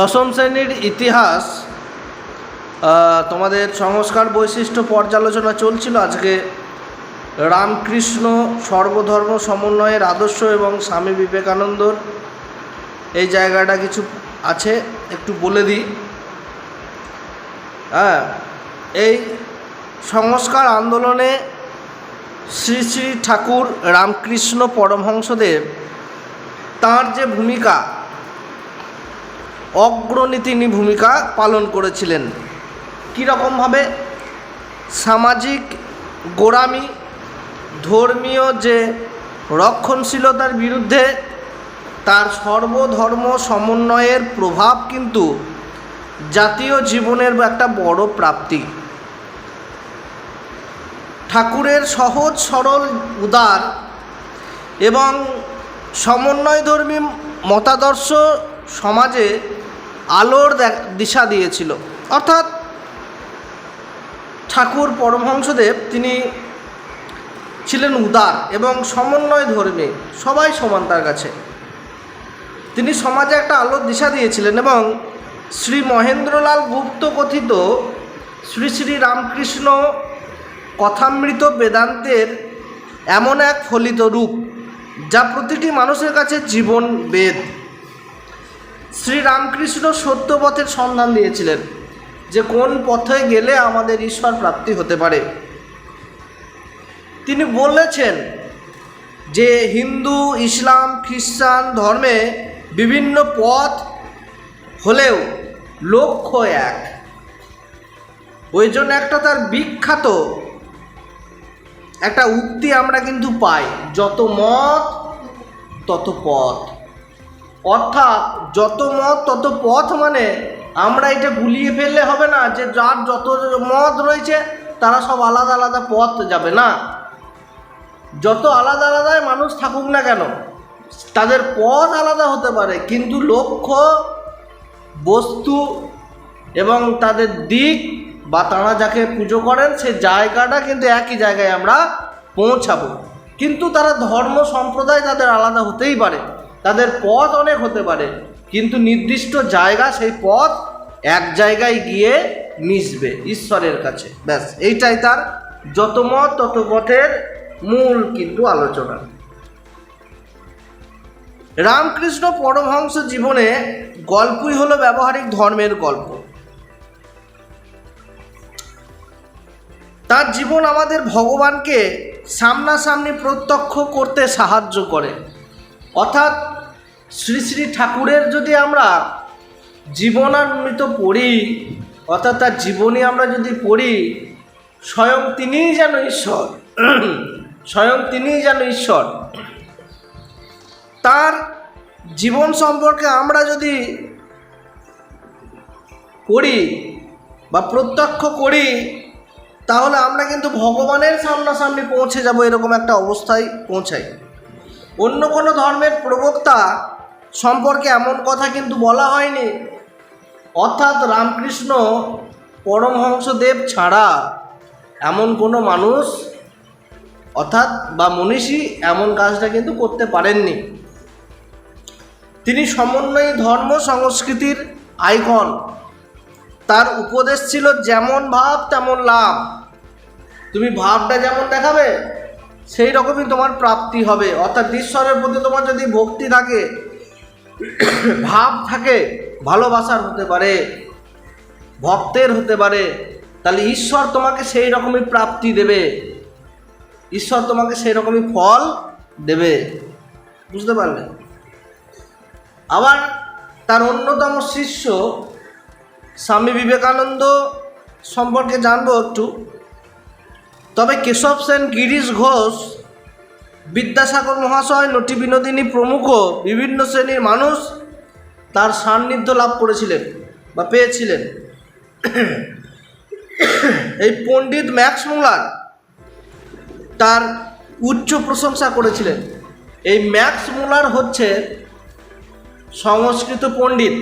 দশম শ্রেণির ইতিহাস তোমাদের সংস্কার বৈশিষ্ট্য পর্যালোচনা চলছিল আজকে রামকৃষ্ণ সর্বধর্ম সমন্বয়ের আদর্শ এবং স্বামী বিবেকানন্দর। এই জায়গাটা কিছু আছে, একটু বলে দিই। হ্যাঁ এই সংস্কার আন্দোলনে শ্রী শ্রী ঠাকুর রামকৃষ্ণ পরমহংসদেব তার যে ভূমিকা অগ্রণী তিনি ভূমিকা পালন করেছিলেন। কীরকমভাবে? সামাজিক গোড়ামি, ধর্মীয় যে রক্ষণশীলতার বিরুদ্ধে তার সর্বধর্ম সমন্বয়ের প্রভাব কিন্তু জাতীয় জীবনের একটা বড় প্রাপ্তি। ঠাকুরের সহজ, সরল, উদার এবং সমন্বয়ধর্মী মতাদর্শ সমাজে আলোর দিশা দিয়েছিল। অর্থাৎ ঠাকুর পরমহংসদেব তিনি ছিলেন উদার এবং সমন্বয় ধর্মী, সবাই সমান তার কাছে। তিনি সমাজে একটা আলোর দিশা দিয়েছিলেন এবং শ্রী মহেন্দ্রলাল গুপ্ত কথিত শ্রী শ্রী রামকৃষ্ণ কথামৃত বেদান্তের এমন এক ফলিত রূপ, যা প্রতিটি মানুষের কাছে জীবন বেদ। শ্রী রামকৃষ্ণ সত্য পথের সন্ধান দিয়েছিলেন যে কোন পথে গেলে আমাদের ঈশ্বর প্রাপ্তি হতে পারে। তিনি বলেছেন যে হিন্দু, ইসলাম, খ্রিস্টান ধর্মে বিভিন্ন পথ হলেও লক্ষ্য এক। ওই জন্য একটা তার বিখ্যাত একটা উক্তি আমরা কিন্তু পাই, যত মত, তত পথ। অর্থাৎ যত মত, তত পথ মানে আমরা এটা গুলিয়ে ফেললে হবে না যে যার যত মত রয়েছে, তারা সব আলাদা আলাদা পথ যাবে না। যত আলাদা আলাদায় মানুষ থাকুক না কেন, তাদের পথ আলাদা হতে পারে, কিন্তু লক্ষ্য, বস্তু এবং তাদের দিক বা তারা যাকে পুজো করেন, সে জায়গাটা কিন্তু একই জায়গায় আমরা পৌঁছাবো। কিন্তু তারা ধর্ম সম্প্রদায় তাদের আলাদা হতেই পারে। তাদের পথ অনেক হতে পারে, কিন্তু নির্দিষ্ট জায়গা সেই পথ এক জায়গায় গিয়ে মিশবে ঈশ্বরের কাছে। ব্যাস, এইটাই তার যত মত তত পথের মূল কিন্তু আলোচনা। রামকৃষ্ণ পরমহংস জীবনে গল্পই হলো ব্যবহারিক ধর্মের গল্প। তার জীবন আমাদের ভগবানকে সামনাসামনি প্রত্যক্ষ করতে সাহায্য করে। অর্থাৎ শ্রী শ্রী ঠাকুরের যদি আমরা জীবনান্বিত পড়ি, অর্থাৎ তার জীবনী আমরা যদি পড়ি, স্বয়ং তিনিই যেন ঈশ্বর, স্বয়ং তিনিই যেন ঈশ্বর। তার জীবন সম্পর্কে আমরা যদি পড়ি বা প্রত্যক্ষ করি, তাহলে আমরা কিন্তু ভগবানের সামনাসামনি পৌঁছে যাব এরকম একটা অবস্থায় পৌঁছাই। অন্য কোনো ধর্মের প্রবক্তা সম্পর্কে এমন কথা কিন্তু বলা হয়নি। অর্থাৎ রামকৃষ্ণ পরমহংসদেব ছাড়া এমন কোনো মানুষ, অর্থাৎ বা মনীষী এমন কাজটা কিন্তু করতে পারেননি। তিনি সমন্বয়ী ধর্ম সংস্কৃতির আইকন। তার উপদেশ ছিল, যেমন ভাব, তেমন লাভ। তুমি ভাবটা যেমন দেখাবে সেই রকমই তোমার প্রাপ্তি হবে। অর্থাৎ ঈশ্বরের প্রতি তোমার যদি ভক্তি থাকে, ভাব থাকে, ভালোবাসার হতে পারে, ভক্তের হতে পারে, তাহলে ঈশ্বর তোমাকে সেই রকমই প্রাপ্তি দেবে। ঈশ্বর তোমাকে সেই রকমই ফল দেবে। বুঝতে পারলে? আবার তার অন্যতম শিষ্য স্বামী বিবেকানন্দ সম্পর্কে জানব একটু। তবে কেশব সেন, গিরিশ ঘোষ, বিদ্যাসাগর মহাশয়, নটি বিনোদিনী প্রমুখ, বিভিন্ন শ্রেণির মানুষ তার সান্নিধ্য লাভ করেছিলেন বা পেয়েছিলেন। এই পণ্ডিত ম্যাক্স মুলার তার উচ্চ প্রশংসা করেছিলেন। এই ম্যাক্স মুলার হচ্ছে সংস্কৃত পণ্ডিত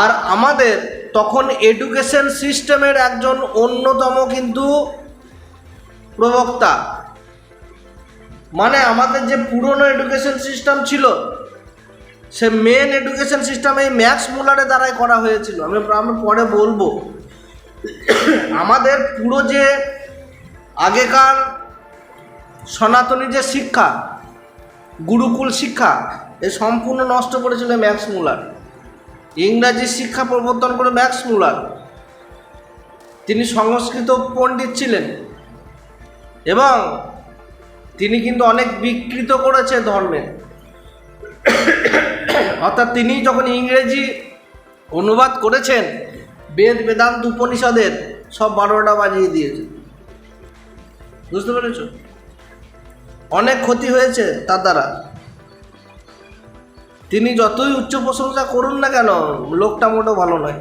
আর আমাদের তখন এডুকেশন সিস্টেমের একজন অন্যতম কিন্তু প্রবক্তা। মানে আমাদের যে পুরনো এডুকেশন সিস্টেম ছিল, সে মেন এডুকেশন সিস্টেম এই ম্যাক্স মুলারের দ্বারাই করা হয়েছিল। আমি আমরা পরে বলব। আমাদের পুরো যে আগেকার সনাতনী যে শিক্ষা, গুরুকুল শিক্ষা, এ সম্পূর্ণ নষ্ট করেছিল ম্যাক্স মুলার। ইংরাজি শিক্ষা প্রবর্তন করে ম্যাক্স মুলার। তিনি সংস্কৃত পণ্ডিত ছিলেন। এবং তিনি কিন্তু অনেক বিকৃত করেছে ধর্মে। অর্থাৎ তিনি যখন ইংরেজি অনুবাদ করেছেন, বেদ, বেদান্ত উপনিষদের সব বারোটা বাজিয়ে দিয়েছে বুঝতে পেরেছ? অনেক ক্ষতি হয়েছে তার দ্বারা। তিনি যতই উচ্চ প্রশংসা করুন না কেন, লোকটা মোটো ভালো নয়।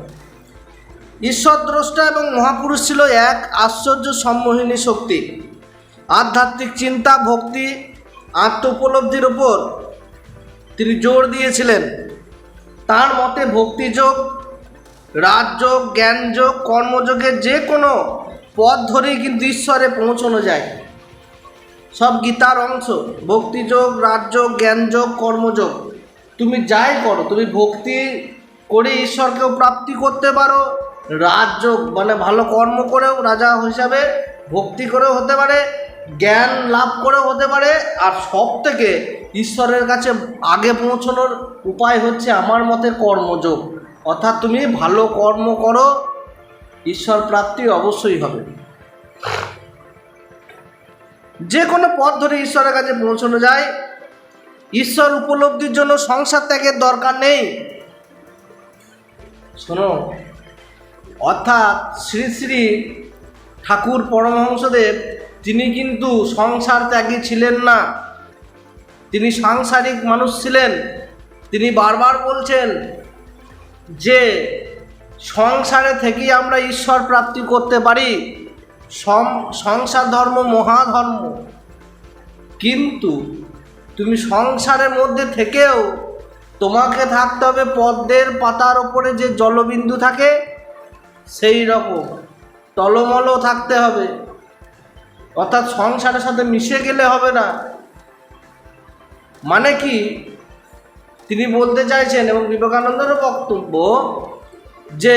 ঈশ্বর দ্রষ্টা এবং মহাপুরুষ ছিল এক আশ্চর্য সম্মোহিনী শক্তি। আধ্যাত্মিক চিন্তা, ভক্তি আত্ম উপলব্ধির ওপর তিনি জোর দিয়েছিলেন। তার মতে ভক্তিযোগ রাজযোগ জ্ঞানযোগ কর্মযোগের যে কোনো পথ ধরেই কিন্তু ঈশ্বরে পৌঁছানো যায়। সব গীতার অংশ ভক্তিযোগ রাজযোগ জ্ঞানযোগ কর্মযোগ তুমি যাই করো, তুমি ভক্তি করে ঈশ্বরকেও প্রাপ্তি করতে পারো রাজযোগ মানে ভালো কর্ম করেও রাজা হিসাবে ভক্তি করেও হতে পারে জ্ঞান লাভ করে হতে পারে, আর সব থেকে ঈশ্বরের কাছে আগে পৌঁছানোর উপায় হচ্ছে আমার মতে কর্মযোগ। অর্থাৎ তুমি ভালো কর্ম করো, ঈশ্বর প্রাপ্তি অবশ্যই হবে। যে কোনো পথ ধরে ঈশ্বরের কাছে পৌঁছানো যায়। ঈশ্বর উপলব্ধির জন্য সংসার ত্যাগের দরকার নেই। শোনো, অর্থাৎ শ্রী শ্রী ঠাকুর পরমহংসদেব তিনি কিন্তু সংসার ত্যাগী ছিলেন না। তিনি সাংসারিক মানুষ ছিলেন। তিনি বারবার বলছেন যে, সংসারে থেকেই আমরা ঈশ্বর প্রাপ্তি করতে পারি। সংসার ধর্ম মহাধর্ম। কিন্তু তুমি সংসারের মধ্যে থেকেও তোমাকে থাকতে হবে পদ্মের পাতার ওপরে যে জলবিন্দু থাকে, সেই রকম। টলমল থাকতে হবে। অর্থাৎ সংসারের সাথে মিশে গেলে হবে না। মানে কি? তিনি বলতে চাইছেন এবং বিবেকানন্দেরও বক্তব্য যে,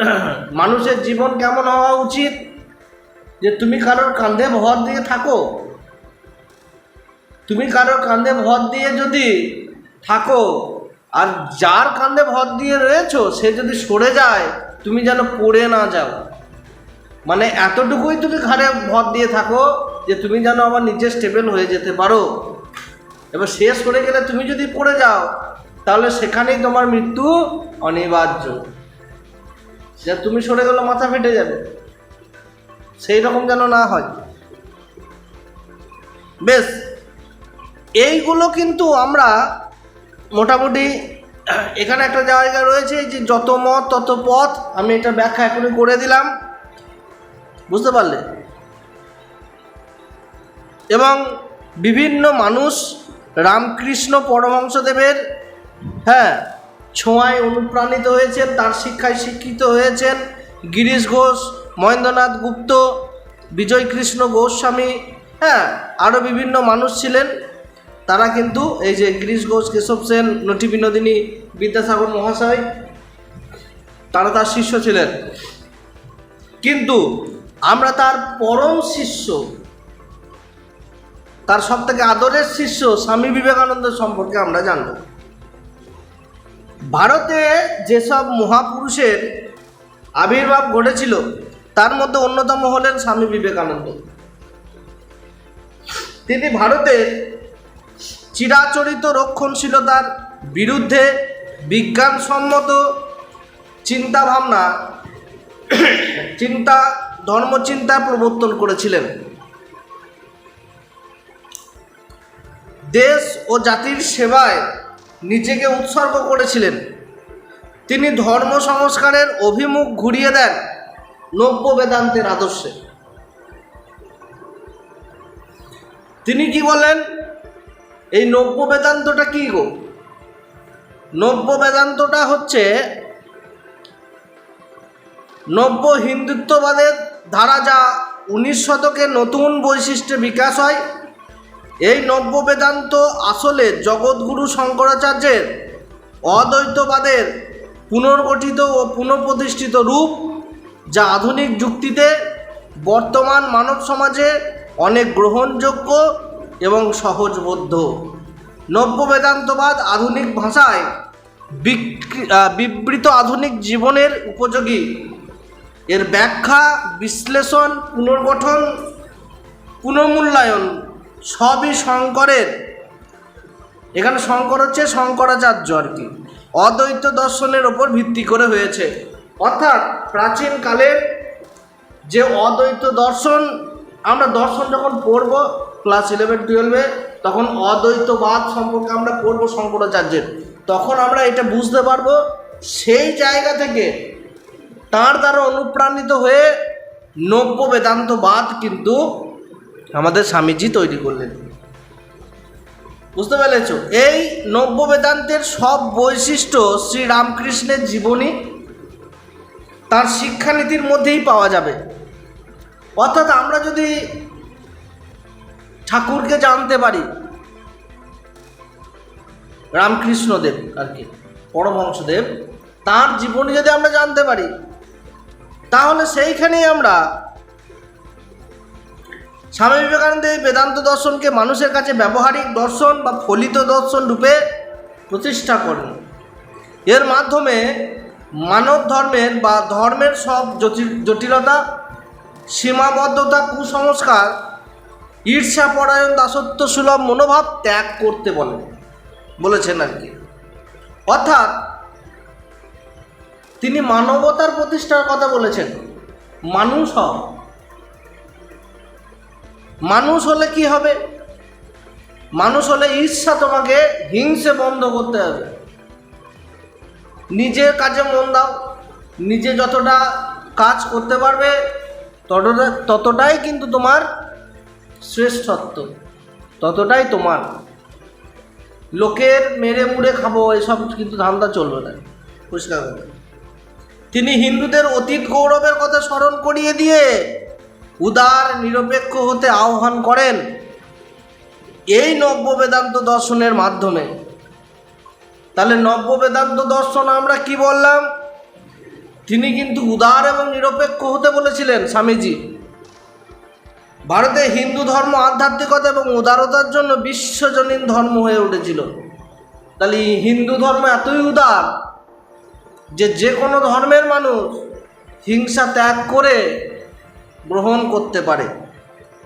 মানুষের জীবন কেমন হওয়া উচিত? যে তুমি কারোর কাঁধে ভর দিয়ে থাকো। তুমি কারোর কাঁধে ভর দিয়ে যদি থাকো, আর যার কাঁধে ভর দিয়ে রয়েছো, সে যদি সরে যায়, তুমি যেন পড়ে না যাও। মানে এতটুকুই তুমি ঘাড়ে ভর দিয়ে থাকো যে তুমি যেন আবার নিচে স্টেবল হয়ে যেতে পারো। এবার শেষ করে গেলে তুমি যদি পড়ে যাও, তাহলে সেখানেই তোমার মৃত্যু অনিবার্য। যে তুমি সরে গেলে মাথা ফেটে যাবে। সেই রকম যেন না হয়। বেশ, এইগুলো কিন্তু আমরা মোটামুটি এখানে একটা জায়গা রয়েছে যে যত মত তত পথ আমি এটা ব্যাখ্যা এখনই করে দিলাম। বুঝতে পারলে? এবং বিভিন্ন মানুষ রামকৃষ্ণ পরমহংসদেবের হ্যাঁ ছোঁয়ায় অনুপ্রাণিত হয়েছেন, তার শিক্ষায় শিক্ষিত হয়েছেন গিরিশ ঘোষ, মহেন্দ্রনাথ গুপ্ত, বিজয়কৃষ্ণ গোস্বামী হ্যাঁ আরও বিভিন্ন মানুষ ছিলেন। তারা কিন্তু এই যে গিরিশ ঘোষ, কেশব সেন, নটি বিনোদিনী, বিদ্যাসাগর মহাশয়, তারা তার শিষ্য ছিলেন। কিন্তু আমরা তার পরম শিষ্য, তার সব থেকে আদরের শিষ্য স্বামী বিবেকানন্দ সম্পর্কে আমরা জানব। ভারতে যেসব মহাপুরুষের আবির্ভাব ঘটেছিল, তার মধ্যে অন্যতম হলেন স্বামী বিবেকানন্দ। তিনি ভারতের চিরাচরিত রক্ষণশীলতার বিরুদ্ধে বিজ্ঞানসম্মত চিন্তাভাবনা, চিন্তা ধর্মচিন্তা প্রবর্তন করেছিলেন। দেশ ও জাতির সেবায় নিজেকে উৎসর্গ করেছিলেন। তিনি ধর্ম সংস্কারের অভিমুখ ঘুরিয়ে দেন নব্য বেদান্তের আদর্শে। তিনি কি বলেন এই নব্য বেদান্তটা কি গো? নব্য বেদান্তটা হচ্ছে নব্য হিন্দুত্ববাদের ধারা যা উনিশ শতকে নতুন বৈশিষ্ট্যে বিকাশ হয়, এই নব্য বেদান্ত আসলে জগৎগুরু শঙ্করাচার্যের অদ্বৈতবাদের পুনর্গঠিত ও পুনঃপ্রতিষ্ঠিত রূপ, যা আধুনিক যুক্তিতে বর্তমান মানব সমাজে অনেক গ্রহণযোগ্য এবং সহজবোধ্য। নব্য বেদান্তবাদ আধুনিক ভাষায় বিবৃত আধুনিক জীবনের উপযোগী। এর ব্যাখ্যা, বিশ্লেষণ, পুনর্গঠন, পুনর্মূল্যায়ন সবই শঙ্করের। এখানে শঙ্কর হচ্ছে শঙ্করাচার্য আর কি। অদ্বৈত দর্শনের ওপর ভিত্তি করে হয়েছে। অর্থাৎ প্রাচীনকালের যে অদ্বৈত দর্শন, আমরা দর্শন যখন পড়ব ক্লাস ইলেভেন টুয়েলভে তখন অদ্বৈতবাদ সম্পর্কে আমরা পড়ব শঙ্করাচার্যের। তখন আমরা এটা বুঝতে পারব, সেই জায়গা থেকে তার দ্বারা অনুপ্রাণিত হয়ে নব্য বেদান্তবাদ কিন্তু আমাদের স্বামীজি তৈরি করলেন। বুঝতে পেরেছ? এই নব্য বেদান্তের সব বৈশিষ্ট্য শ্রী রামকৃষ্ণের জীবনী তার শিক্ষানীতির মধ্যেই পাওয়া যাবে। অর্থাৎ আমরা যদি ঠাকুরকে জানতে পারি, রামকৃষ্ণদেব আর কি, পরমহংসদেব, তার জীবনী যদি আমরা জানতে পারি তাহলে সেইখানেই আমরা স্বামী বিবেকানন্দ এই বেদান্ত দর্শনকে মানুষের কাছে ব্যবহারিক দর্শন বা ফলিত দর্শন রূপে প্রতিষ্ঠা করেন। এর মাধ্যমে মানব ধর্মের বা ধর্মের সব জটিল- জটিলতা, সীমাবদ্ধতা, কুসংস্কার, ঈর্ষাপরায়ণ দাসত্ব সুলভ মনোভাব ত্যাগ করতে বলেন বলেছেন আর কি। অর্থাৎ তিনি মানবতার প্রতিষ্ঠার কথা বলেছেন। মানুষ হও। মানুষ হলে কি হবে? মানুষ হলে ঈর্ষা তোমাকে হিংসে বন্ধ করতে হবে। নিজের কাজে মন দাও। নিজে যতটা কাজ করতে পারবে, ততটা, ততটাই কিন্তু তোমার শ্রেষ্ঠত্ব। ততটাই তোমার। লোকের মেরে মুড়ে খাব, এসব কিন্তু ধান্দা চলবে না। পরিষ্কার করে তিনি হিন্দুদের অতীত গৌরবের কথা স্মরণ করিয়ে দিয়ে উদার, নিরপেক্ষ হতে আহ্বান করেন। এই নব্য বেদান্ত দর্শনের মাধ্যমে। তাহলে নব্য বেদান্ত দর্শন আমরা কি বললাম? তিনি কিন্তু উদার এবং নিরপেক্ষ হতে বলেছিলেন স্বামীজি। ভারতে হিন্দু ধর্ম আধ্যাত্মিকতা এবং উদারতার জন্য বিশ্বজনীন ধর্ম হয়ে উঠেছিল। তাহলে হিন্দু ধর্ম এতই উদার যে যে কোনো ধর্মের মানুষ হিংসা ত্যাগ করে গ্রহণ করতে পারে।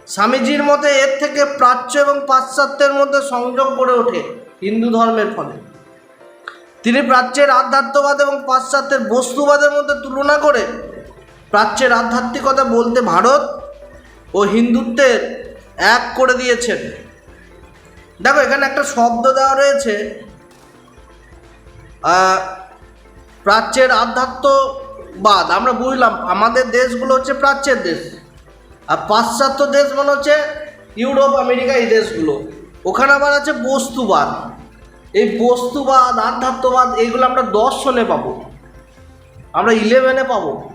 স্বামীজির মতে এর থেকে প্রাচ্য এবং পাশ্চাত্যের মধ্যে সংযোগ গড়ে ওঠে হিন্দু ধর্মের ফলে। তিনি প্রাচ্যের আধ্যাত্মবাদ এবং পাশ্চাত্যের বস্তুবাদের মধ্যে তুলনা করে প্রাচ্যের আধ্যাত্মিকতা বলতে ভারত ও হিন্দুত্বের এক করে দিয়েছেন। দেখো, এখানে একটা শব্দ দেওয়া রয়েছে প্রাচ্যের আধ্যাত্মবাদ। আমরা বুঝলাম, আমাদের দেশগুলো হচ্ছে প্রাচ্যের দেশ। আর পাশ্চাত্য দেশ মানে হচ্ছে ইউরোপ, আমেরিকা, এই দেশগুলো। ওখানে আবার আছে বস্তুবাদ। এই বস্তুবাদ, আধ্যাত্মবাদ, এইগুলো আমরা দর্শনে পাবো। আমরা ইলেভেনে পাবো।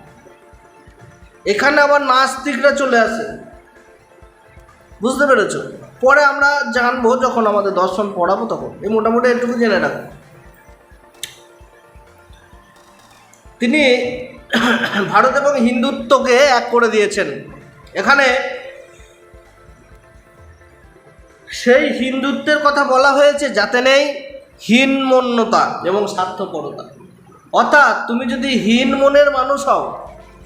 এখানে আবার নাস্তিকরা চলে আসে। বুঝতে পেরেছ? পরে আমরা জানব যখন আমাদের দর্শন পড়াবো তখন। এই মোটামুটি এটুকু জেনে রাখব। তিনি ভারত এবং হিন্দুত্বকে এক করে দিয়েছেন। এখানে সেই হিন্দুত্বের কথা বলা হয়েছে যাতে নেই হীনমন্যতা এবং স্বার্থপরতা। অর্থাৎ তুমি যদি হীন মনের মানুষ হও,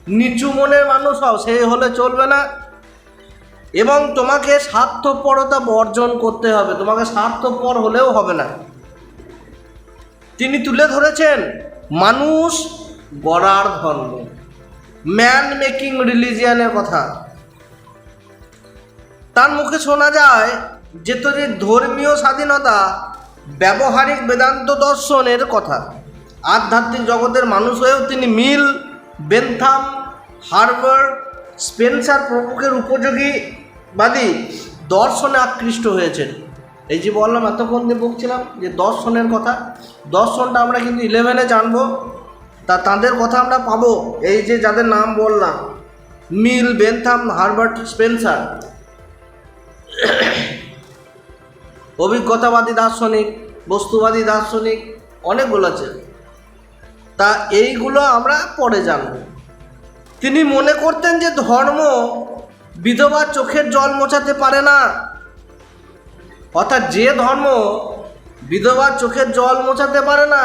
নিচু মনের মানুষ হও, সে হলে চলবে না। এবং তোমাকে স্বার্থপরতা বর্জন করতে হবে, তোমাকে স্বার্থপর হলেও হবে না। তিনি তুলে ধরেছেন, মানুষ গড়ার ধর্ম। ম্যান মেকিং রিলিজিয়ানের কথা। তার মুখে শোনা যায় যে তোদের ধর্মীয় স্বাধীনতা ব্যবহারিক বেদান্ত দর্শনের কথা। আধ্যাত্মিক জগতের মানুষ হয়েও তিনি মিল, বেনথাম, হার্ভার্ড, স্পেন্সার প্রমুখের উপযোগীবাদী দর্শনে আকৃষ্ট হয়েছেন। এই যে বললাম, এতক্ষণ দিয়ে বকছিলাম যে দর্শনের কথা, দর্শনটা আমরা কিন্তু ইলেভেনে জানব। তাদের কথা আমরা পাবো। এই যে যাদের নাম বললাম, মিল বেনথাম, হার্বার্ট স্পেন্সার। অভিজ্ঞতাবাদী দার্শনিক, বস্তুবাদী দার্শনিক, অনেকগুলো আছে। তা এইগুলো আমরা পরে জানব। তিনি মনে করতেন যে ধর্ম বিধবা চোখের জল মোছাতে পারে না। অর্থাৎ যে ধর্ম বিধবার চোখের জল মোছাতে পারে না,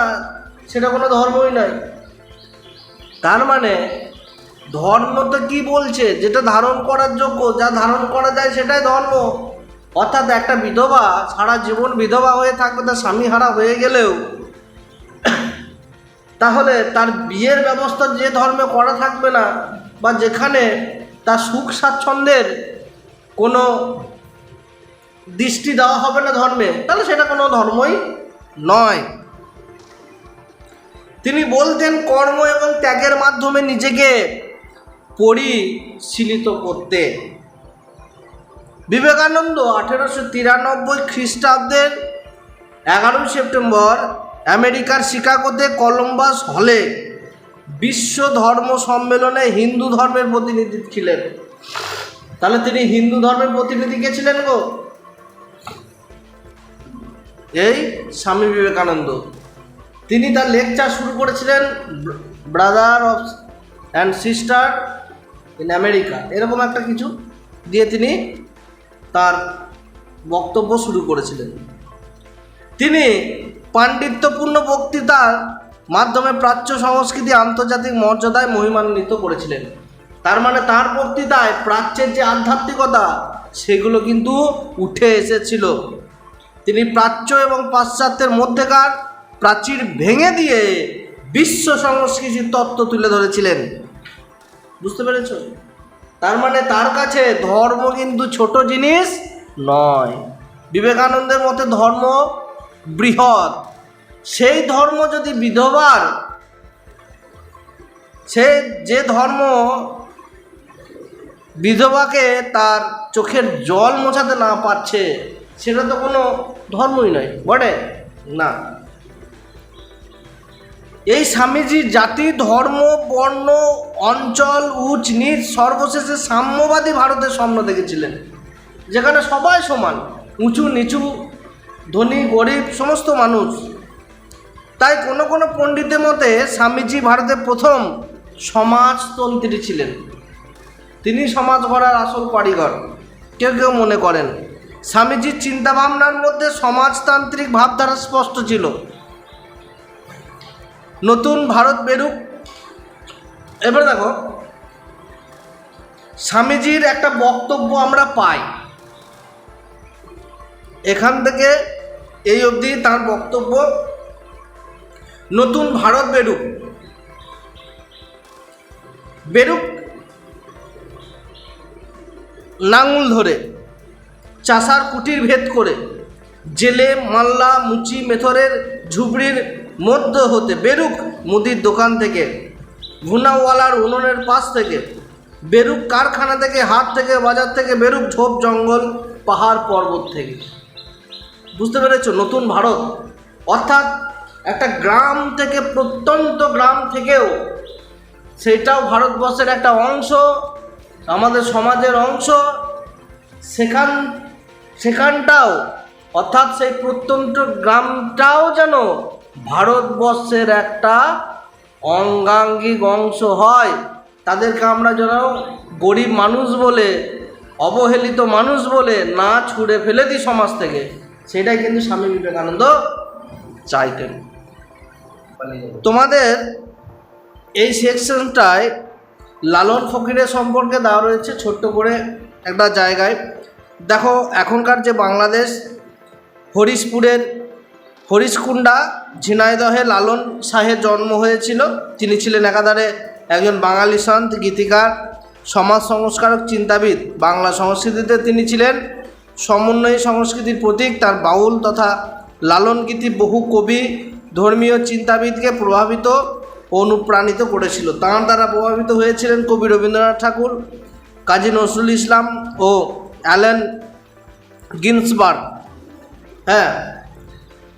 সেটা কোনো ধর্মই নয়। তার মানে ধর্ম তো কি বলছে? যেটা ধারণ করার যোগ্য, যা ধারণ করা যায় সেটাই ধর্ম। অর্থাৎ একটা বিধবা সারা জীবন বিধবা হয়ে থাকবে, তার স্বামী হারা হয়ে গেলেও, তাহলে তার বিয়ের ব্যবস্থা যে ধর্মে করা থাকবে না, বা যেখানে তার সুখ স্বাচ্ছন্দ্যের কোনো দৃষ্টি দেওয়া হবে না ধর্মে, তাহলে সেটা কোনো ধর্মই নয়। তিনি বলতেন, কর্ম এবং ত্যাগের মাধ্যমে নিজেকে পরিশীলিত করতে। বিবেকানন্দ আঠেরোশো তিরানব্বই খ্রিস্টাব্দের এগারোই সেপ্টেম্বর আমেরিকার শিকাগোতে কলম্বাস হলে বিশ্ব ধর্ম সম্মেলনে হিন্দু ধর্মের প্রতিনিধি ছিলেন। তাহলে তিনি হিন্দু ধর্মের প্রতিনিধি কে ছিলেন গো? এই স্বামী বিবেকানন্দ। তিনি তার লেকচার শুরু করেছিলেন brother of and sister in America এরকম একটা কিছু দিয়ে তিনি তার বক্তব্য শুরু করেছিলেন। তিনি পাণ্ডিত্যপূর্ণ বক্তৃতার মাধ্যমে প্রাচ্য সংস্কৃতি আন্তর্জাতিক মর্যাদায় মহিমান্বিত করেছিলেন। তার মানে তার বক্তৃতায় প্রাচ্যের যে আধ্যাত্মিকতা, সেগুলো কিন্তু উঠে এসেছিল। তিনি প্রাচ্য এবং পাশ্চাত্যের মধ্যেকার প্রাচীর ভেঙে দিয়ে বিশ্ব সংস্কৃতির তত্ত্ব তুলে ধরেছিলেন। বুঝতে পেরেছ? তার মানে তার কাছে ধর্ম কিন্তু ছোট জিনিস নয়। বিবেকানন্দের মতে ধর্ম বৃহৎ। সেই ধর্ম যদি বিধবার, সে যে ধর্ম বিধবাকে তার চোখের জল মোছাতে না পারছে, সেটা তো কোনো ধর্মই নয়, বটে? না। এই স্বামীজি জাতি, ধর্ম, বর্ণ, অঞ্চল উচ্চ নিচ সর্বশেষে সাম্যবাদী ভারতের স্বপ্ন দেখেছিলেন। যেখানে সবাই সমান, উঁচু, নিচু, ধনী, গরিব, সমস্ত মানুষ। তাই কোনো কোনো পণ্ডিতের মতে স্বামীজি ভারতের প্রথম সমাজতন্ত্রী ছিলেন। তিনি সমাজ গড়ার আসল কারিগর। কেউ কেউ মনে করেন, স্বামীজির চিন্তাভাবনার মধ্যে সমাজতান্ত্রিক ভাবধারা স্পষ্ট ছিল। নতুন ভারত বেরুক। এবার দেখো, স্বামীজির একটা বক্তব্য আমরা পাই। এখান থেকে এই অবধি তার বক্তব্য, নতুন ভারত বেরুক। বেরুক নাঙুল ধরে, চাষার কুটির ভেদ করে, জেলে মাল্লা মুচি, মেথরের ঝুবড়ির মধ্য হতে বেরুক মুদির দোকান থেকে ভুনাওয়ালার উনুনের পাশ থেকে, বেরুক কারখানা থেকে, হাট থেকে, বাজার থেকে, বেরুক ঝোপ জঙ্গল, পাহাড় পর্বত থেকে। বুঝতে পেরেছ? নতুন ভারত। অর্থাৎ একটা গ্রাম থেকে প্রত্যন্ত গ্রাম থেকেও সেটাও ভারতবর্ষের একটা অংশ, আমাদের সমাজের অংশ, সেখান, সেখানটাও, অর্থাৎ সেই প্রত্যন্ত গ্রামটাও যেন ভারতবর্ষের একটা অঙ্গাঙ্গিক অংশ হয়। তাদেরকে আমরা যেন গরিব মানুষ বলে, অবহেলিত মানুষ বলে না ছুঁড়ে ফেলে দিই সমাজ থেকে, সেটাই কিন্তু স্বামী বিবেকানন্দ চাইতেন। তোমাদের এই সেকশনটায় লালন ফকিরের সম্পর্কে দেওয়া রয়েছে ছোট্ট করে একটা জায়গায়। দেখো, এখনকার যে বাংলাদেশ, হরিশপুরের হরিশকুণ্ডা ঝিনাইদহে লালন শাহের জন্ম হয়েছিল। তিনি ছিলেন একাধারে একজন বাঙালি সন্ত, গীতিকার, সমাজ সংস্কারক, চিন্তাবিদ। বাংলা সংস্কৃতিতে তিনি ছিলেন সমন্বয়ী সংস্কৃতির প্রতীক। তার বাউল তথা লালন গীতি বহু কবি, ধর্মীয় চিন্তাবিদকে প্রভাবিত অনুপ্রাণিত করেছিল। তাঁর দ্বারা প্রভাবিত হয়েছিলেন কবি রবীন্দ্রনাথ ঠাকুর, কাজী নজরুল ইসলাম ও অ্যালেন গিন্সবার্গ। হ্যাঁ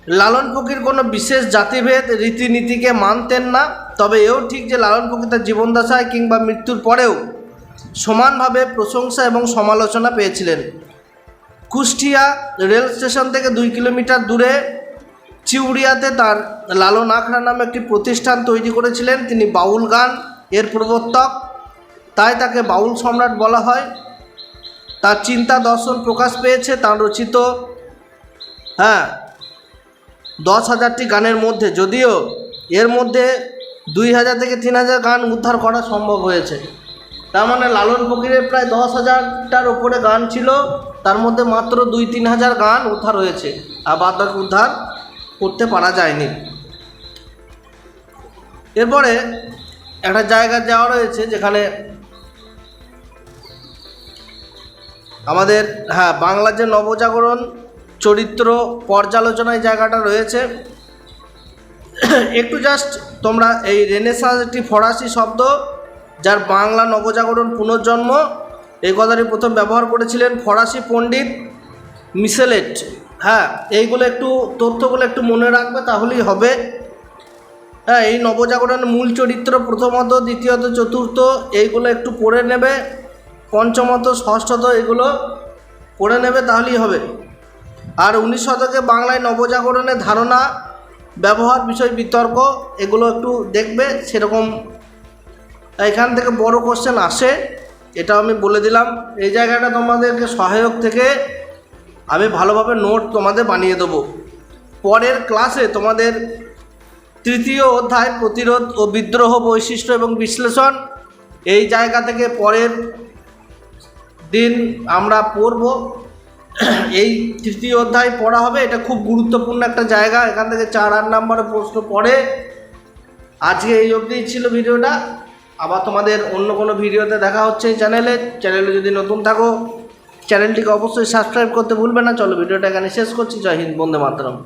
লালন ফকির কোনো বিশেষ জাতিভেদ রীতিনীতিকে মানতেন না, তবে এও ঠিক যে লালন ফকির তার জীবনদশায় কিংবা মৃত্যুর পরেও সমানভাবে প্রশংসা এবং সমালোচনা পেয়েছিলেন। কুষ্টিয়া রেল স্টেশন থেকে দুই কিলোমিটার দূরে চিউড়িয়াতে তার লালন আখড়া নামে একটি প্রতিষ্ঠান তৈরি করেছিলেন। তিনি বাউল গান, এর প্রবর্তক। তাই তাকে বাউল সম্রাট বলা হয়। তার চিন্তা, দর্শন প্রকাশ পেয়েছে, তার রচিত হ্যাঁ দশ হাজারটি গানের মধ্যে, যদিও এর মধ্যে দুই হাজার থেকে তিন হাজার গান উদ্ধার করা সম্ভব হয়েছে। তার মানে লালন ফকিরের প্রায় দশ হাজারটার ওপরে গান ছিল, তার মধ্যে মাত্র দুই তিন হাজার গান উদ্ধার হয়েছে, আর বাদ উদ্ধার করতে পারা যায়নি। এরপরে একটা জায়গা যাওয়া রয়েছে, যেখানে আমাদের হ্যাঁ বাংলার যে নবজাগরণ চরিত্র পর্যালোচনায় জায়গাটা রয়েছে। একটু জাস্ট তোমরা এই রেনেসাঁস একটি ফরাসি শব্দ, যার বাংলা নবজাগরণ পুনর্জন্ম, এই কথাটি প্রথম ব্যবহার করেছিলেন ফরাসি পণ্ডিত মিসেলেট। হ্যাঁ এইগুলো একটু, তথ্যগুলো একটু মনে রাখবে, তাহলেই হবে। হ্যাঁ এই নবজাগরণের মূল চরিত্র প্রথমত, দ্বিতীয়ত, চতুর্থ, এইগুলো একটু পড়ে নেবে। পঞ্চমত, ষষ্ঠত, এগুলো পড়ে নেবে, তাহলেই হবে। আর উনিশ শতকে বাংলায় নবজাগরণের ধারণা, ব্যবহার, বিষয়, বিতর্ক, এগুলো একটু দেখবে, সেরকম এখান থেকে বড় কোশ্চেন আসে, এটাও আমি বলে দিলাম। এই জায়গাটা তোমাদেরকে সহায়ক থেকে আমি ভালোভাবে নোট তোমাদের বানিয়ে দেবো। পরের ক্লাসে তোমাদের তৃতীয় অধ্যায়, প্রতিরোধ ও বিদ্রোহ বৈশিষ্ট্য এবং বিশ্লেষণ, এই জায়গা থেকে পরের দিন আমরা পড়ব। এই তৃতীয় অধ্যায় পড়া হবে, এটা খুব গুরুত্বপূর্ণ একটা জায়গা, এখান থেকে চার আট নম্বরে প্রশ্ন পড়ে। আজকে এই অবধিই ছিল ভিডিওটা, আবার তোমাদের অন্য কোনো ভিডিওতে দেখা হচ্ছে এই চ্যানেলে। চ্যানেলে যদি নতুন থাকো, চ্যানেলটিকে অবশ্যই সাবস্ক্রাইব করতে ভুলবে না। চলো ভিডিওটা এখানে শেষ করছি। জয় হিন্দ, বন্দে মাতরম।